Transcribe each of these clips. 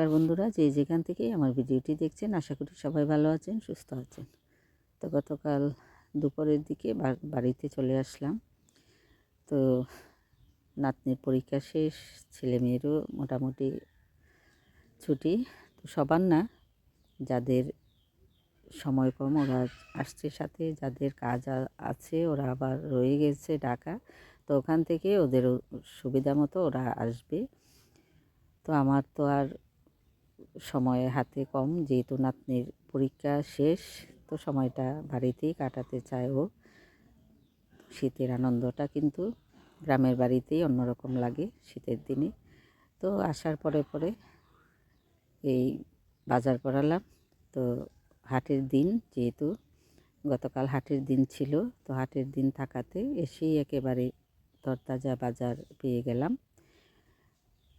নমস্কার বন্ধুরা, যে যেখান থেকে আমার ভিডিওটি দেখছেন, আশা করি সবাই ভালো আছেন, সুস্থ আছেন। তো গতকাল দুপুরের দিকে বাড়িতে চলে আসলাম। তো নাতনির পরীক্ষা শেষ, ছেলে মেয়েরও মোটামুটি ছুটি। তো সবার না, যাদের সময় কম ওরা আসছে সাথে, যাদের কাজ আছে, ওরা আবার রয়ে গেছে ঢাকা। তো ওখান থেকে ওদের সুবিধা মতো ওরা আসবে। তো আমার তো আর সময় হাতে কম, যেহেতু নাতনির পরীক্ষা শেষ, তো সময়টা বাড়িতেই কাটাতে চায় ও। শীতের আনন্দটা কিন্তু গ্রামের বাড়িতেই অন্যরকম লাগে শীতের দিনে। তো আসার পরে পরে এই বাজার করালাম। তো হাটের দিন যেহেতু, গতকাল হাটের দিন ছিল, তো হাটের দিন থাকাতে এসেই একেবারে তরতাজা বাজার পেয়ে গেলাম।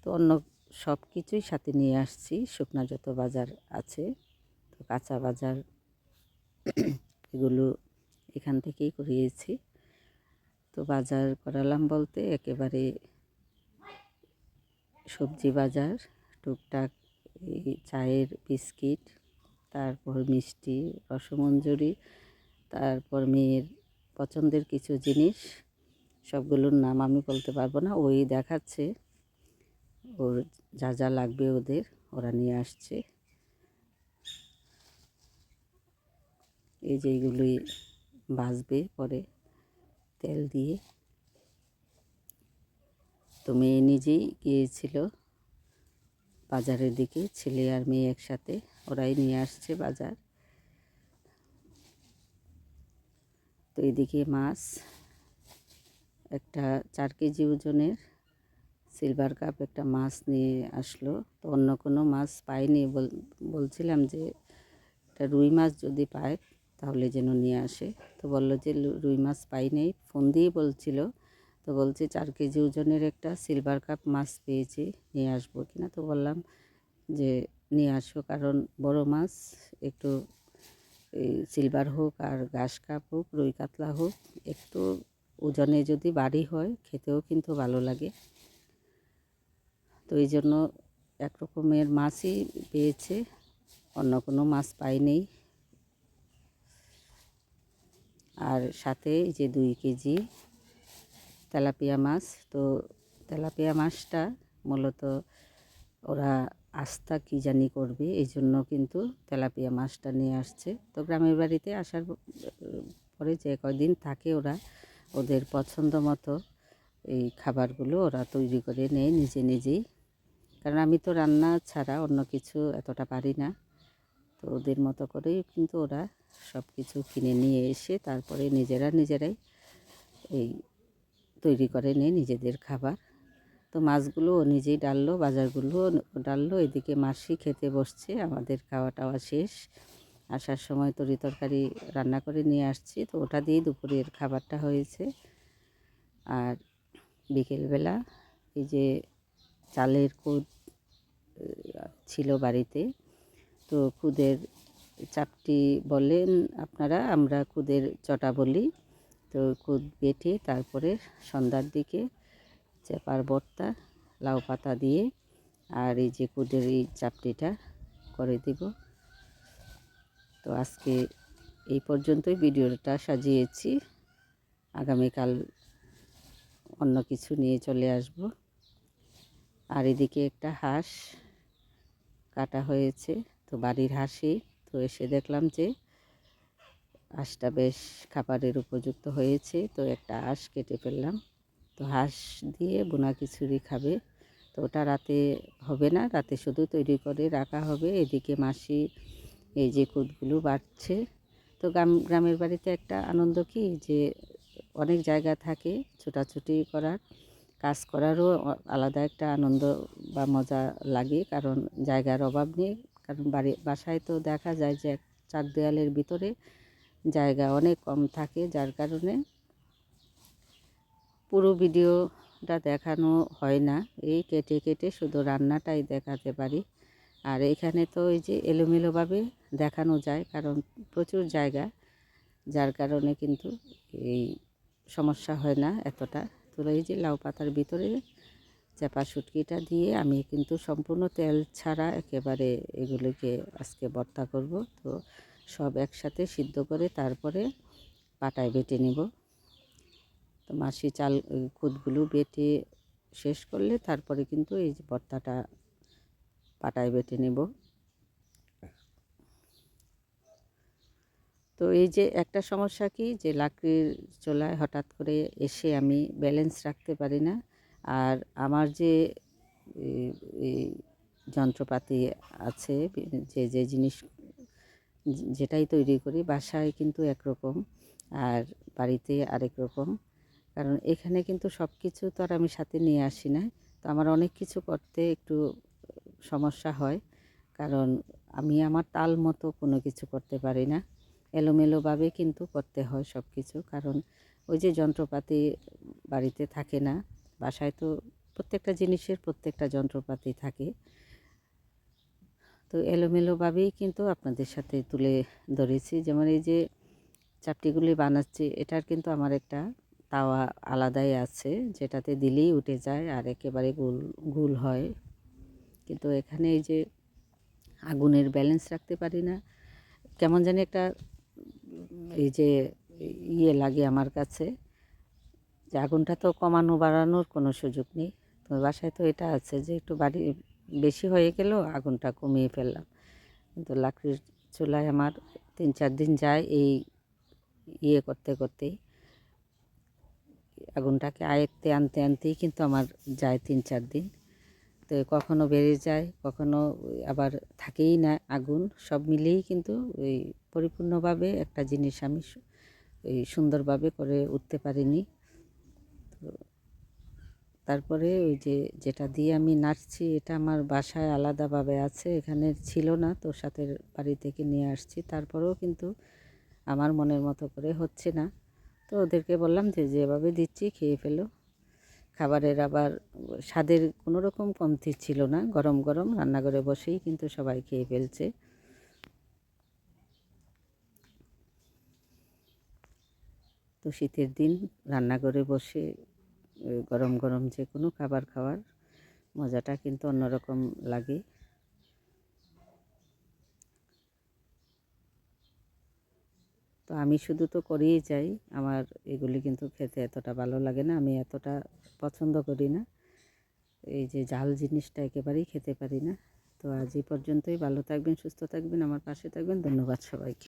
তো অন্য সব কিছুই সাথে নিয়ে আসছি। শুকনা যত বাজার আছে, তো কাঁচা বাজার এগুলো এখান থেকেই করিয়েছি। তো বাজার করালাম বলতে একেবারে সবজি বাজার, টুকটাক এই চায়ের বিস্কিট, তারপর মিষ্টি, রসমঞ্জুরি, তারপর মেয়ের পছন্দের কিছু জিনিস, সবগুলোর নাম আমি বলতে পারব না। ওই দেখাচ্ছে। ওর যা যা লাগবে ওদের, ওরা নিয়ে আসছে। এই যে এইগুলোই ভাজবে পরে তেল দিয়ে। তো মেয়ে নিজেই গিয়েছিল বাজারের দিকে, ছেলে আর মেয়ে একসাথে, ওরাই নিয়ে আসছে বাজার। তো এদিকে মাছ, একটা চার কেজি ওজনের সিলভার কাপ একটা মাছ নিয়ে আসলো। তো অন্য কোনো মাছ পাইনি বল- বলছিলাম যে একটা রুই মাছ যদি পায় তাহলে যেন নিয়ে আসে। তো বলল যে রুই মাছ পাই নেই। ফোন দিয়ে বলছিল, তো বলছে চার কেজি ওজনের একটা সিলভার কাপ মাছ পেয়েছি, নিয়ে আসব কিনা? তো বললাম যে নিয়ে আসো, কারণ বড় মাছ একটু সিলভার হোক আর ঘাস কাপ হোক, রুই কাতলা হোক, একটু ওজনে যদি বাড়ি হয়, খেতেও কিন্তু ভালো লাগে। তো এই জন্য এক রকমের মাছই পেয়েছে, অন্য কোনো মাছ পাইনি। আর সাথে যে দুই কেজি তেলাপিয়া মাছ, তো তেলাপিয়া মাছটা মূলত ওরা আস্থা কি জানি করবে, এই জন্য কিন্তু তেলাপিয়া মাছটা নিয়ে আসছে। তো গ্রামের বাড়িতে আসার পরে যে কয়দিন থাকে ওরা, ওদের পছন্দ মতো এই খাবারগুলো ওরা তৈরি করে নেয় নিজে নিজেই। কারণ আমি তো রান্না ছাড়া অন্য কিছু এতটা পারি না। তো ওদের মতো করেই কিন্তু ওরা সব কিছু কিনে নিয়ে এসে তারপরে নিজেরা নিজেরাই এই তৈরি করে নেয় নিজেদের খাবার। তো মাছগুলো ও নিজেই ডাললো, বাজারগুলো ডাললো, এদিকে মাসি খেতে বসছে, আমাদের খাওয়া টাওয়া শেষ। আসার সময় তরি তরকারি রান্না করে নিয়ে আসছি, তো ওটা দিয়েই দুপুরের খাবারটা হয়েছে। আর বিকেলবেলা এই যে চালের কুদ ছিল বাড়িতে। তো খুদের চাপটি বলেন আপনারা, আমরা খুদের চটা বলি। তো খুদ বেটে তারপরে সন্ধ্যার দিকে চেপার বর্তা, লাউ পাতা দিয়ে, আর এই যে কুদের এই চাপটিটা করে দিব। তো আজকে এই পর্যন্তই ভিডিওটা সাজিয়েছি। আগামীকাল অন্য কিছু নিয়ে চলে আসব। আর এদিকে একটা হাঁস কাটা হয়েছে, তো বাড়ির হাঁসই। তো এসে দেখলাম যে হাঁসটা বেশ খাবারের উপযুক্ত হয়েছে, তো একটা হাঁস কেটে ফেললাম। তো হাঁস দিয়ে বোনা খিচুড়ি খাবে। তো ওটা রাতে হবে না, রাতে শুধু তৈরি করে রাখা হবে। এদিকে মাসি এই যে কুদগুলো বাড়ছে। তো গ্রাম, গ্রামের বাড়িতে একটা আনন্দ কি যে অনেক জায়গা থাকে ছোটাছুটি করার। কাজ করারও আলাদা একটা আনন্দ বা মজা লাগে, কারণ জায়গার অভাব নেই। কারণ বাড়ি, বাসায় তো দেখা যায় যে চার দেয়ালের ভিতরে জায়গা অনেক কম থাকে, যার কারণে পুরো ভিডিওটা দেখানো হয় না। এই কেটে কেটে শুধু রান্নাটাই দেখাতে পারি। আর এখানে তো ওই যে এলোমেলোভাবে দেখানো যায়, কারণ প্রচুর জায়গা, যার কারণে কিন্তু এই সমস্যা হয় না এতটা। তো এই যে লাউ পাতার ভিতরে চাপা শুটকিটা দিয়ে আমি কিন্তু সম্পূর্ণ তেল ছাড়া একেবারে এগুলিকে আজকে ভর্তা করব। তো সব একসাথে সিদ্ধ করে তারপরে পাটায় বেটে নিব। তো মাসি চাল খুদগুলো বেটে শেষ করলে তারপরে কিন্তু এই যে ভর্তাটা পাটায় বেটে নেব। তো এই যে একটা সমস্যা কি? যে লাকড়ির চোলায় হঠাৎ করে এসে আমি ব্যালেন্স রাখতে পারি না। আর আমার যে যন্ত্রপাতি আছে, যে যে জিনিস যেটাই তৈরি করি, বাসায় কিন্তু একরকম আর বাড়িতে আরেক রকম। কারণ এখানে কিন্তু সব কিছু তো আর আমি সাথে নিয়ে আসি না। তো আমার অনেক কিছু করতে একটু সমস্যা হয়। কারণ আমি আমার তাল মতো কোনো কিছু করতে পারি না। এলোমেলোভাবে কিন্তু করতে হয় সব কিছু কারণ ওই যে যন্ত্রপাতি বাড়িতে থাকে না, বাসায় তো প্রত্যেকটা জিনিসের প্রত্যেকটা যন্ত্রপাতি থাকে। তো এলোমেলোভাবেই কিন্তু আপনাদের সাথে তুলে ধরেছি। যেমন এই যে চাপটিগুলি বানাচ্ছি, এটার কিন্তু আমার একটা তাওয়া আলাদাই আছে, যেটাতে দিলেই উঠে যায় আর একেবারে গোল গোল হয়। কিন্তু এখানে এই যে আগুনের ব্যালেন্স রাখতে পারি না, কেমন জানি একটা এই যে ইয়ে লাগে আমার কাছে, যে আগুনটা তো কমানো বাড়ানোর কোনো সুযোগ নেই। তো বাসায় তো এটা আছে যে একটু বাড়ি, বেশি হয়ে গেলেও আগুনটা কমিয়ে ফেললাম। কিন্তু লাকড়ির চুলায় আমার তিন চার দিন যায় এই ইয়ে করতে করতেই। আগুনটাকে আয়ত্তে আনতে আনতেই কিন্তু আমার যায় তিন চার দিন। তো কখনো বেড়ে যায়, কখনো আবার থাকেই না আগুন। সব মিলিয়েই কিন্তু ওই পরিপূর্ণভাবে একটা জিনিস আমি এই সুন্দরভাবে করে উঠতে পারিনি। তো তারপরে ওই যে যেটা দিয়ে আমি নাচছি, এটা আমার বাসায় আলাদাভাবে আছে, এখানে ছিল না, তো সাথে বাড়ি থেকে নিয়ে আসছি। তারপরেও কিন্তু আমার মনের মতো করে হচ্ছে না। তো ওদেরকে বললাম যে, যেভাবে দিচ্ছি খেয়ে ফেলো। খাবারের আবার স্বাদের কোনো রকম কমতি ছিল না। গরম গরম রান্নাঘরে বসেই কিন্তু সবাই খেয়ে ফেলছে। তো শীতের দিন রান্নাঘরে বসে, গরম গরম যে কোনো খাবার খাওয়ার মজাটা কিন্তু অন্যরকম লাগে। তো আমি শুধু তো করেই যাই। আমার এগুলি কিন্তু খেতে এতটা ভালো লাগে না, আমি এতটা পছন্দ করি না। এই যে ঝাল জিনিসটা একেবারেই খেতে পারি না। তো আজ এই পর্যন্তই, ভালো থাকবেন, সুস্থ থাকবেন, আমার পাশে থাকবেন, ধন্যবাদ সবাইকে।